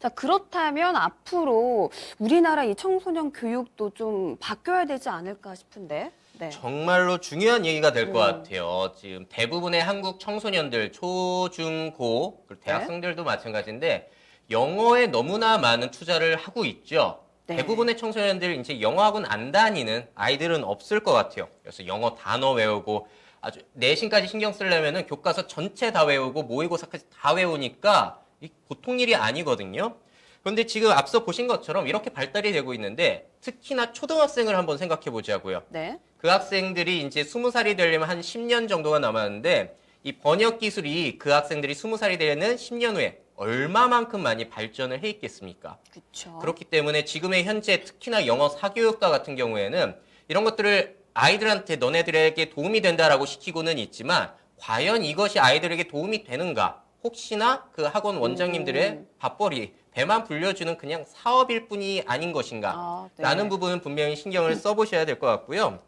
자, 그렇다면 앞으로 우리나라 이 청소년 교육도 좀 바뀌어야 되지 않을까 싶은데. 네. 정말로 중요한 얘기가 될것 음. 같아요. 지금 대부분의 한국 청소년들, 초, 중, 고, 그리고 네. 대학생들도 마찬가지인데 영어에 너무나 많은 투자를 하고 있죠. 네. 대부분의 청소년들 이제 영어학원 안 다니는 아이들은 없을 것 같아요. 그래서 영어 단어 외우고 아주 내신까지 신경 쓰려면은 교과서 전체 다 외우고 모의고사까지 다 외우니까 이 보통 일이 아니거든요. 그런데 지금 앞서 보신 것처럼 이렇게 발달이 되고 있는데 특히나 초등학생을 한번 생각해 보자고요. 네. 그 학생들이 이제 스무 살이 되려면 한 10년 정도가 남았는데 이 번역 기술이 그 학생들이 스무 살이 되는 10년 후에 얼마만큼 많이 발전을 해 있겠습니까? 그렇죠. 그렇기 때문에 지금의 현재 특히나 영어 사교육과 같은 경우에는 이런 것들을 아이들한테 너네들에게 도움이 된다라고 시키고는 있지만 과연 이것이 아이들에게 도움이 되는가? 혹시나 그 학원 원장님들의 음. 밥벌이 배만 불려주는 그냥 사업일 뿐이 아닌 것인가? 아, 네. 라는 부분은 분명히 신경을 써보셔야 될 것 같고요.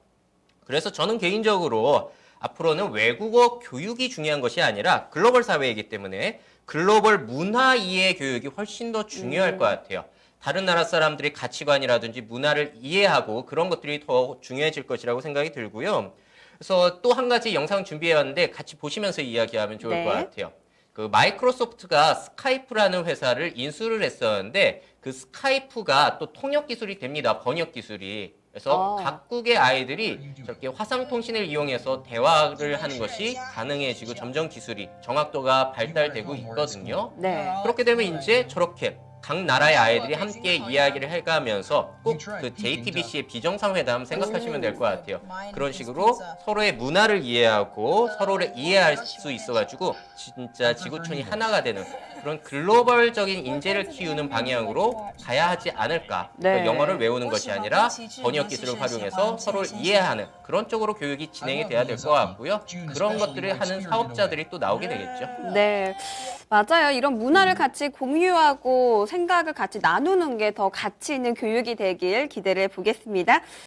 그래서 저는 개인적으로 앞으로는 외국어 교육이 중요한 것이 아니라 글로벌 사회이기 때문에 글로벌 문화 이해 교육이 훨씬 더 중요할 음. 것 같아요. 다른 나라 사람들의 가치관이라든지 문화를 이해하고 그런 것들이 더 중요해질 것이라고 생각이 들고요. 그래서 또 한 가지 영상 준비해 왔는데 같이 보시면서 이야기하면 좋을 네. 것 같아요. 그 마이크로소프트가 스카이프라는 회사를 인수를 했었는데 그 스카이프가 또 통역 기술이 됩니다. 번역 기술이. 그래서 아. 각국의 아이들이 저렇게 화상 통신을 이용해서 대화를 하는 것이 가능해지고 점점 기술이 정확도가 발달되고 있거든요. 네. 그렇게 되면 이제 저렇게 각 나라의 아이들이 함께 이야기를 해가면서 꼭 그 JTBC의 비정상회담 생각하시면 될 것 같아요. 그런 식으로 서로의 문화를 이해하고 서로를 이해할 수 있어가지고 진짜 지구촌이 하나가 되는 그런 글로벌적인 인재를 키우는 방향으로 가야 하지 않을까. 네. 영어를 외우는 것이 아니라 번역 기술을 활용해서 서로를 이해하는 그런 쪽으로 교육이 진행이 돼야 될 것 같고요. 그런 것들을 하는 사업자들이 또 나오게 되겠죠. 네. 맞아요. 이런 문화를 같이 공유하고 생각을 같이 나누는 게 더 가치 있는 교육이 되길 기대를 보겠습니다.